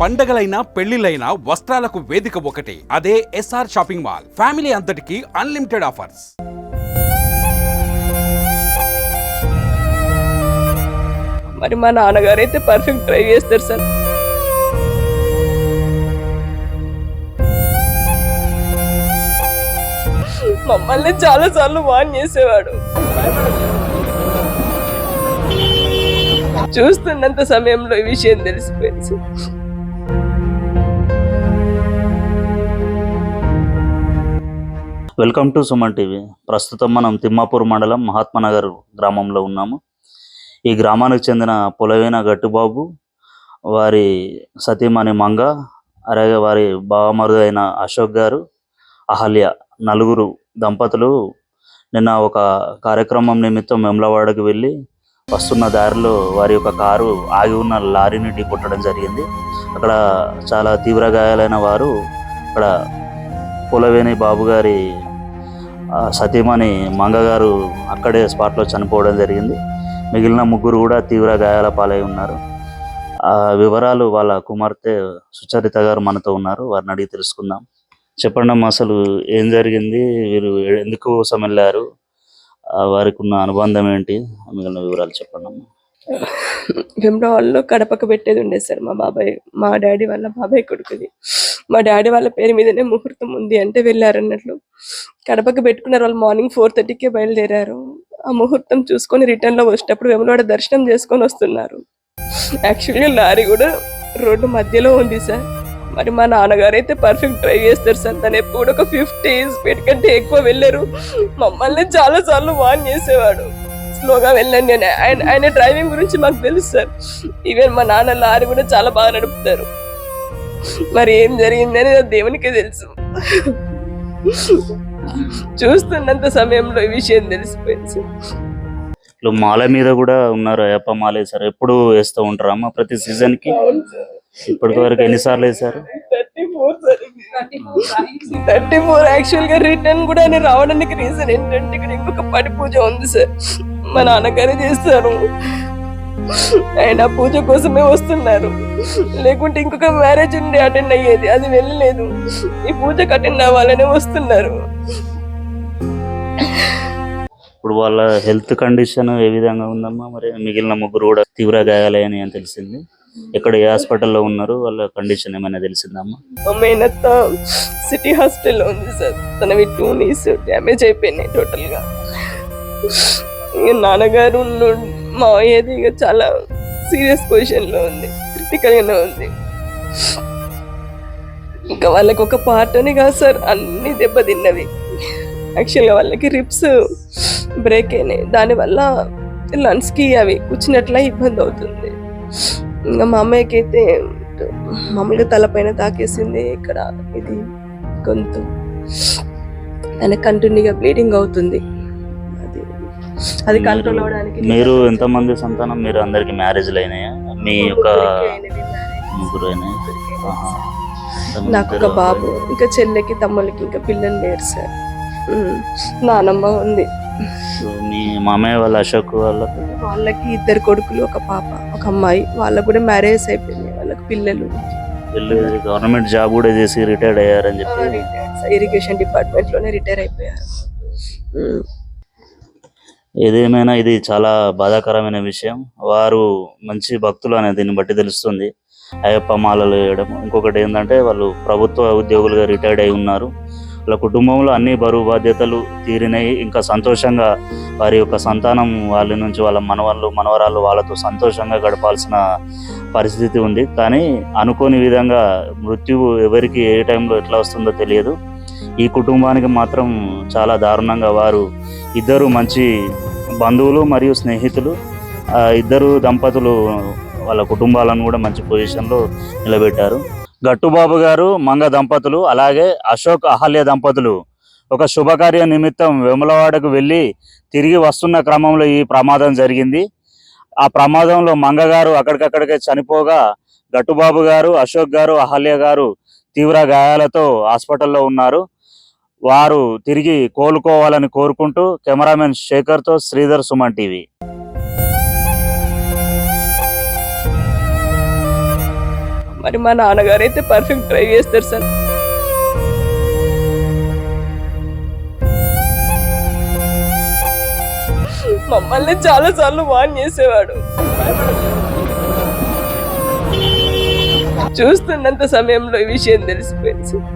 పండగలైనా పెళ్ళిలైనా వస్త్రాలకు వేదిక ఒకటి. అదే ఎస్ఆర్ షాపింగ్ మాల్ ఫ్యామిలీ అంతటికి అన్లిమిటెడ్ ఆఫర్స్ మరి మా నాన్నగారు అయితే పర్ఫెక్ట్ డ్రైవ్ చేస్తారు సార్. మమ్మల్ని చాలా సార్లు వాన్ చేసేవాడు. చూస్తున్నంత సమయంలో ఈ విషయం తెలిసిపోయింది వెల్కమ్ టు సుమన్ టీవీ. ప్రస్తుతం మనం తిమ్మాపూర్ మండలం మహాత్మానగర్ గ్రామంలో ఉన్నాము. ఈ గ్రామానికి చెందిన పులవేన గట్టుబాబు వారి సతీమణి మంగ అలాగే వారి బావమరుదు అయిన అశోక్ గారు అహల్య నలుగురు దంపతులు నిన్న ఒక కార్యక్రమం నిమిత్తం వెమ్లవాడకు వెళ్ళి వస్తున్న దారిలో వారి యొక్క కారు ఆగి ఉన్న లారీని ఢీకొట్టడం జరిగింది. అక్కడ చాలా తీవ్ర గాయాలైన వారు అక్కడ పులవేని బాబు గారి సతీమణి మంగ గారు అక్కడే స్పాట్లో చనిపోవడం జరిగింది. మిగిలిన ముగ్గురు కూడా తీవ్ర గాయాల పాలై ఉన్నారు. ఆ వివరాలు వాళ్ళ కుమార్తె సుచరిత గారు మనతో ఉన్నారు. వారిని అడిగి తెలుసుకుందాం. చెప్పండి అమ్మా అసలు ఏం జరిగింది? వీరు ఎందుకు కోసం వెళ్ళారు వారికి ఉన్న అనుబంధం ఏంటి? మిగిలిన వివరాలు చెప్పండి అమ్మా. భీమరావాడలో కడపకు పెట్టేది ఉండేది సార్ మా బాబాయ్ మా డాడీ వాళ్ళ బాబాయ్ కొడుకుది. మా డాడీ వాళ్ళ పేరు మీదనే ముహూర్తం ఉంది అంటే వెళ్ళారన్నట్లు. అన్నట్లు పెట్టుకున్నారు వాళ్ళు మార్నింగ్ ఫోర్ థర్టీకే బయలుదేరారు. ఆ ముహూర్తం చూసుకొని రిటర్న్లో వచ్చేటప్పుడు వేములవాడ దర్శనం చేసుకొని వస్తున్నారు. యాక్చువల్గా లారీ కూడా రోడ్డు మధ్యలో ఉంది సార్. మరి మా నాన్నగారు అయితే పర్ఫెక్ట్ డ్రైవ్ చేస్తారు సార్. తను ఎప్పుడు ఒక ఫిఫ్టీ స్పీడ్ కంటే ఎక్కువ వెళ్ళారు. మమ్మల్ని చాలా సార్లు వాన్ చేసేవాడు. స్లోగా వెళ్ళండి నేను ఆయన ఆయన డ్రైవింగ్ గురించి మాకు తెలుసు సార్. ఈవెన్ మా నాన్న లారీ కూడా చాలా బాగా నడుపుతారు. మరి ఏం జరిగిందని దేవునికే తెలుసు. చూస్తున్నంత సమయంలో ఈ విషయం తెలిసిపోయింది. మాల మీద కూడా ఉన్నారు అయ్యప్ప మాల వేశారు. ఎప్పుడు వేస్తూ ఉంటారు అమ్మ ప్రతి సీజన్కి? ఇప్పటి వరకు ఎన్నిసార్లు ఫోర్ థర్టీ ఫోర్ యాక్చువల్గా రిటర్న్ కూడా నేను రావడానికి రీజన్ ఏంటంటే ఇక్కడ ఇంకొక పడి పూజ ఉంది సార్. మా నాన్నగారే చేస్తారు. ఆయన పూజ కోసమే వస్తున్నారు. లేకుంటే ఇంకొక మ్యారేజ్ ఉండి అటెండ్ అయ్యేది. అది వెళ్ళలేదు. ఈ పూజకు అటెండ్ అవ్వాలని వస్తున్నారు. ఇప్పుడు వాళ్ళ హెల్త్ కండిషన్ ఏ విధంగా ఉందమ్మా? మరి మిగిలిన ముగ్గురు కూడా తీవ్ర గాయాలని అని తెలిసింది? ఎక్కడ ఏ హాస్పిటల్లో ఉన్నారు? వాళ్ళ కండిషన్ ఏమైనా తెలిసిందమ్మా? మా మేనత్త సిటీ హాస్టల్లో ఉంది సార్. తనవి టూ నీస్ డ్యామేజ్ అయిపోయినాయి టోటల్గా. ఇక నాన్నగారు మా అయ్యేది ఇక చాలా సీరియస్ పొజిషన్లో ఉంది క్రిటికల్గానే ఉంది. ఇంకా వాళ్ళకి ఒక పార్ట్ అని కాదు సార్ అన్ని దెబ్బతిన్నవి. యాక్చువల్గా వాళ్ళకి రిప్స్ బ్రేక్ అయినాయి. దానివల్ల లంగ్స్కి అవి కూర్చున్నట్ల ఇబ్బంది అవుతుంది. ఇంకా మా అమ్మాయికి అయితే మామూలుగా తలపైన తాకేసింది. ఇక్కడ ఇది గొంతు ఆయన కంటిన్యూగా బ్లీడింగ్ అవుతుంది. అది కంట్రోల్ అవడానికి మీరు ఎంతమంది సంతానం? మీరు అందరికి మ్యారేజ్లు అయినాయా? మీ యొక్క. ముగ్గురు అయినాయి. నాకు ఒక బాబు ఇంకా చెల్లెకి తమ్ముళ్ళకి ఇంకా పిల్లలు లేరు సార్. నానమ్మ ఉంది. మీ మామయ్య వాళ్ళ అశోక్ వాళ్ళకి వాళ్ళకి ఇద్దరు కొడుకులు ఒక పాప ఒక అమ్మాయి. వాళ్ళకు కూడా మ్యారేజ్ అయిపోయింది. వాళ్ళకి పిల్లలు. వీళ్ళు గవర్నమెంట్ జాబ్ కూడా చేసి రిటైర్డ్ అయ్యారని చెప్పి. ఇరిగేషన్ డిపార్ట్మెంట్లోనే రిటైర్ అయిపోయారు. ఏదేమైనా ఇది చాలా బాధాకరమైన విషయం. వారు మంచి భక్తులు అనేది దీన్ని బట్టి తెలుస్తుంది. అయ్యప్ప మాలలు వేయడం. ఇంకొకటి ఏంటంటే వాళ్ళు ప్రభుత్వ ఉద్యోగులుగా రిటైర్డ్ అయి ఉన్నారు. వాళ్ళ కుటుంబంలో అన్ని బరువు బాధ్యతలు తీరినాయి. ఇంకా సంతోషంగా వారి యొక్క సంతానం వాళ్ళ నుంచి వాళ్ళ మనవాళ్ళు మనవరాలు వాళ్ళతో సంతోషంగా గడపాల్సిన పరిస్థితి ఉంది. కానీ అనుకోని విధంగా మృత్యువు ఎవరికి ఏ టైంలో ఎట్లా వస్తుందో తెలియదు. ఈ కుటుంబానికి మాత్రం చాలా దారుణంగా వారు ఇద్దరు మంచి బంధువులు మరియు స్నేహితులు ఇద్దరు దంపతులు వాళ్ళ కుటుంబాలను కూడా మంచి పొజిషన్లో నిలబెట్టారు. గట్టుబాబు గారు మంగ దంపతులు అలాగే అశోక్ అహల్య దంపతులు. ఒక శుభకార్య నిమిత్తం వెములవాడకు వెళ్ళి తిరిగి వస్తున్న క్రమంలో ఈ ప్రమాదం జరిగింది. ఆ ప్రమాదంలో మంగ గారు అక్కడికక్కడికే చనిపోగా గట్టుబాబు గారు అశోక్ గారు అహల్య గారు తీవ్ర గాయాలతో హాస్పిటల్లో ఉన్నారు. వారు తిరిగి కోలుకోవాలని కోరుకుంటూ కెమెరామెన్ శేఖర్తో శ్రీధర్ సుమన్ టీవీ. మరి మా నాన్నగారు అయితే పర్ఫెక్ట్ డ్రైవ్ చేస్తారు సార్. మమ్మల్ని చాలా సార్లు వాన్ చేసేవాడు. చూస్తున్నంత సమయంలో ఈ విషయం తెలిసిపోయింది సార్.